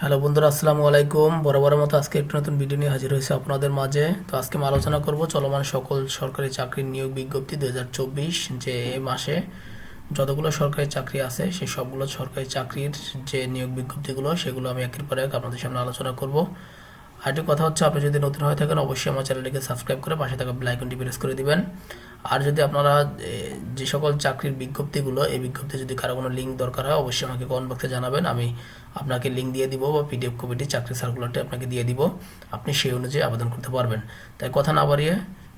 Hello বন্ধুরা, আসসালামু আলাইকুম। বরাবরের মতো আজকে একটু নতুন ভিডিও নিয়ে হাজির হয়েছে আপনাদের মাঝে। তো আজকে আমি আলোচনা করব চলমান সকল সরকারি চাকরির নিয়োগ বিজ্ঞপ্তি দুই হাজার চব্বিশ, যে মাসে যতগুলো সরকারি চাকরি আছে, সেই সবগুলো সরকারি চাকরির যে নিয়োগ বিজ্ঞপ্তিগুলো, সেগুলো আমি একের পর এক আপনাদের সামনে আলোচনা করব। আরেকটি কথা হচ্ছে, আপনি যদি নতুন হয়ে থাকেন, অবশ্যই আমার চ্যানেলটিকে সাবস্ক্রাইব করে পাশে থাকা আইকনটি প্রেস করে দিবেন। আর যদি আপনারা যে সকল চাকরির বিজ্ঞপ্তিগুলো, এই বিজ্ঞপ্তি যদি কারও কোনো লিঙ্ক দরকার হয়, অবশ্যই আমাকে কমেন্ট বক্সে জানাবেন। আমি আপনাকে লিঙ্ক দিয়ে দিব বা পিডিএফ কপিটি চাকরি সার্কুলারটি আপনাকে দিয়ে দিব। আপনি সেই অনুযায়ী আবেদন করতে পারবেন। তাই কথা না বাড়িয়ে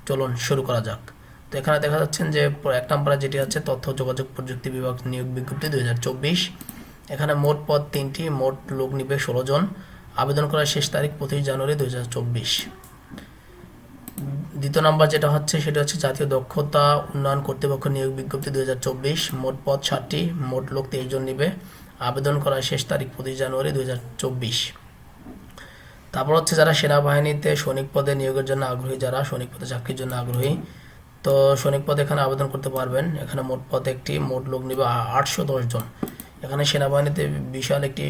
চলুন, শুরু করা যাক। তো এখানে দেখা যাচ্ছেন যে এক নম্বরে যেটি আছে, তথ্য যোগাযোগ প্রযুক্তি বিভাগ নিয়োগ বিজ্ঞপ্তি দু হাজার চব্বিশ। এখানে মোট পদ তিনটি, মোট লোক নিবে ষোলো জন। আবেদন করার শেষ তারিখ পঁচিশ জানুয়ারি দু হাজার চব্বিশ। দ্বিতীয় নাম্বার যেটা হচ্ছে, সেটা হচ্ছে জাতীয় দক্ষতা উন্নয়ন কর্তৃপক্ষ নিয়োগ বিজ্ঞপ্তি দু হাজার চব্বিশ। মোট পদ ষাটটি, মোট লোক তেইশ জন নিবে। আবেদন করার শেষ তারিখ পঁচিশ জানুয়ারি দু হাজার চব্বিশ। তারপর হচ্ছে যারা সেনাবাহিনীতে সৈনিক পদে নিয়োগের জন্য আগ্রহী, যারা সৈনিক পদে চাকরির জন্য আগ্রহী, তো সৈনিক পদে এখানে আবেদন করতে পারবেন। এখানে মোট পদ একটি, মোট লোক নিবে আটশো দশ জন। এখানে সেনাবাহিনীতে বিশাল একটি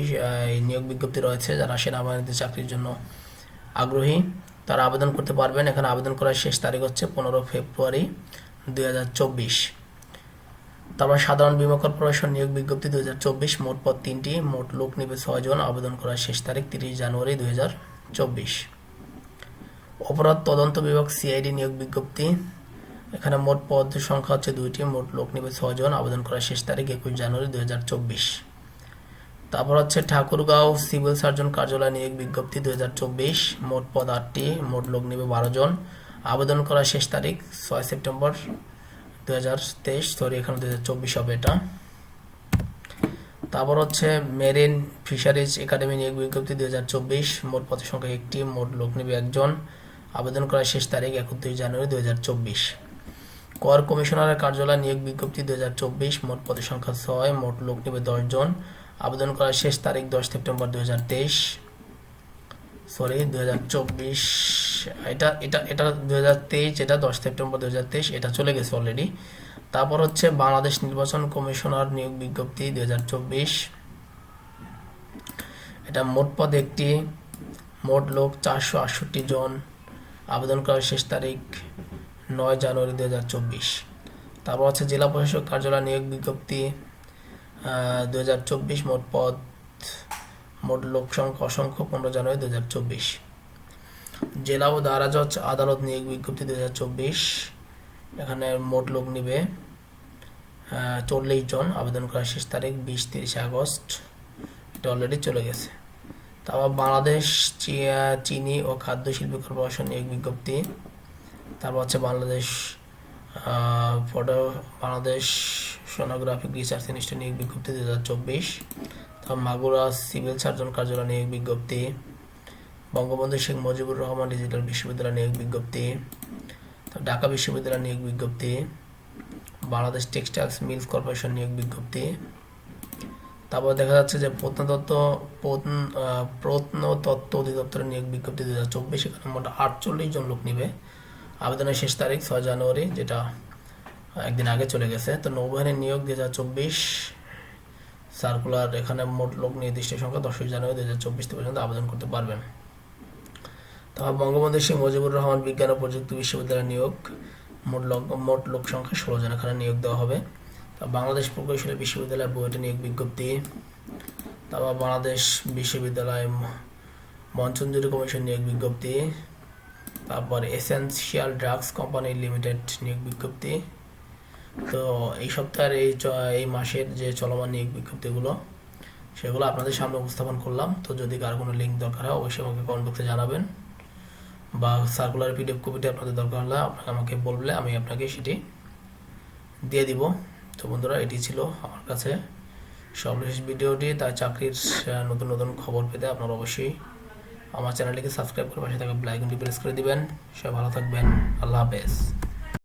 নিয়োগ বিজ্ঞপ্তি রয়েছে যারা সেনাবাহিনীতে চাকরির জন্য আগ্রহী। তারা আবেদন করতে পারবেন। এখানে আবেদন করার শেষ তারিখ হচ্ছে পনেরো ফেব্রুয়ারি দুই হাজার চব্বিশ। তারপর সাধারণ বীমা কর্পোরেশন নিয়োগ বিজ্ঞপ্তি দুই হাজার চব্বিশ। মোট পদ তিনটি। মোট লোক নিবে ছয়জন আবেদন করার শেষ তারিখ তিরিশ জানুয়ারি দুই হাজার চব্বিশ। অপরাধ তদন্ত বিভাগ সিআইডি নিয়োগ বিজ্ঞপ্তি। এখানে মোট পদ সংখ্যা হচ্ছে দুইটি। মোট লোক নিবে ছয়জন আবেদন করার শেষ তারিখ একুশ জানুয়ারি দুই হাজার চব্বিশ। তারপর হচ্ছে ঠাকুরগাঁও সিভিল সার্জন কার্যালয় নিয়োগ বিজ্ঞপ্তি দু হাজার চব্বিশ। মোট পদ আটটি। মোট লোক নেবে বারো জন। আবেদন করার শেষ তারিখ ছয় সেপ্টেম্বর দুই হাজার তেইশ। সরি এখানে দুই হাজার চব্বিশ হবে এটা। তারপর হচ্ছে মেরিন ফিশারিজ একাডেমি নিয়োগ বিজ্ঞপ্তি দুই হাজার চব্বিশ। মোট পদের সংখ্যা একটি। মোট লোক নেবে একজন। আবেদন করার শেষ তারিখ একত্রিশ জানুয়ারি দুই হাজার চব্বিশ। কর কমিশনারের কার্যালয় নিয়োগ বিজ্ঞপ্তি দুই হাজার চব্বিশ, মোট পদের সংখ্যা ছয়, মোট লোক নেবে দশজন আবেদন করার শেষ তারিখ দশ সেপ্টেম্বর দুই হাজার তেইশ। সরি দুই হাজার চব্বিশ। এটা এটা এটা দুই হাজার তেইশ, এটা দশ সেপ্টেম্বর দুই হাজার তেইশ, এটা চলে গেছে অলরেডি তারপর হচ্ছে বাংলাদেশ নির্বাচন কমিশনার নিয়োগ বিজ্ঞপ্তি দুই হাজার চব্বিশ। এটা মোট পদ একটি, মোট লোক চারশো আটষট্টি জন। আবেদন করার শেষ তারিখ নয় জানুয়ারি দুই হাজার চব্বিশ। তারপর হচ্ছে জেলা প্রশাসক কার্যালয় নিয়োগ বিজ্ঞপ্তি দুই হাজার চব্বিশ মোট পদ, মোট লোক সংখ্যা অসংখ্য পনেরো জানুয়ারি দুই হাজার চব্বিশ। জেলা ও দারাজ আদালত নিয়োগ বিজ্ঞপ্তি দুই হাজার চব্বিশ। এখানে মোট লোক নিবে চল্লিশ জন। আবেদন করার শেষ তারিখ বিশ, তিরিশে আগস্ট। এটা অলরেডি চলে গেছে। তারপর বাংলাদেশ চিনি ও খাদ্য শিল্পী কর্পোরেশন নিয়োগ বিজ্ঞপ্তি। তারপর হচ্ছে Bangladesh photo Bangladesh sonographic research institute নিয়োগ বিজ্ঞপ্তি দু হাজার চব্বিশ। তারপর মাগুরা সিভিল সার্জন কার্যালয় নিয়োগ বিজ্ঞপ্তি। বঙ্গবন্ধু শেখ মুজিবুর রহমান ডিজিটাল বিশ্ববিদ্যালয় নিয়োগ বিজ্ঞপ্তি। তারপর ঢাকা বিশ্ববিদ্যালয় নিয়োগ বিজ্ঞপ্তি। বাংলাদেশ টেক্সটাইলস মিলস কর্পোরেশন নিয়োগ বিজ্ঞপ্তি। তারপর দেখা যাচ্ছে যে প্রত্নতত্ত্ব প্রত্নতত্ত্ব অধিদপ্তরের নিয়োগ বিজ্ঞপ্তি দু হাজার চব্বিশ, এখানে মোট আটচল্লিশ জন লোক নিবে। আবেদনের শেষ তারিখ ছয় জানুয়ারি, যেটা একদিন আগে চলে গেছে। তো নৌবাহিনীর নিয়োগ দু হাজার চব্বিশ সার্কুলার, এখানে মোট লোক নির্দিষ্ট সংখ্যা দশই জানুয়ারি দু হাজার চব্বিশ পর্যন্ত আবেদন করতে পারবেন। তারপর বঙ্গবন্ধু শেখ মুজিবুর রহমান বিজ্ঞান ও প্রযুক্তি বিশ্ববিদ্যালয় নিয়োগ, মোট লোক মোট লোক সংখ্যা ষোলো জন এখানে নিয়োগ দেওয়া হবে। তারপর বাংলাদেশ প্রকৌশলী বিশ্ববিদ্যালয় বুয়েটে নিয়োগ বিজ্ঞপ্তি। তারপর বাংলাদেশ বিশ্ববিদ্যালয় ম- মঞ্চনজুরি কমিশন নিয়োগ বিজ্ঞপ্তি। তারপর এসেন্সিয়াল ড্রাগস কোম্পানি লিমিটেড নিয়োগ বিজ্ঞপ্তি। তো এই সপ্তাহের এই এই মাসের যে চলমান নিয়োগ বিজ্ঞপ্তিগুলো, সেগুলো আপনাদের সামনে উপস্থাপন করলাম। তো যদি কারও কোনো লিঙ্ক দরকার হয়, অবশ্যই আমাকে কমেন্ট বক্সে জানাবেন। বা সার্কুলার পিডিএফ কপিটি আপনাদের দরকার হলে আপনাকে আমাকে বললে আমি আপনাকে সেটি দিয়ে দিব। তো বন্ধুরা, এটি ছিল আমার কাছে। সর্বশেষ ভিডিওটি তাই চাকরির নতুন নতুন খবর পেতে আপনারা অবশ্যই আমার চ্যানেলটিকে সাবস্ক্রাইব করে পাশে থাকা বেল প্রেস করে দিবেন। সবাই ভালো থাকবেন। আল্লাহ হাফেজ।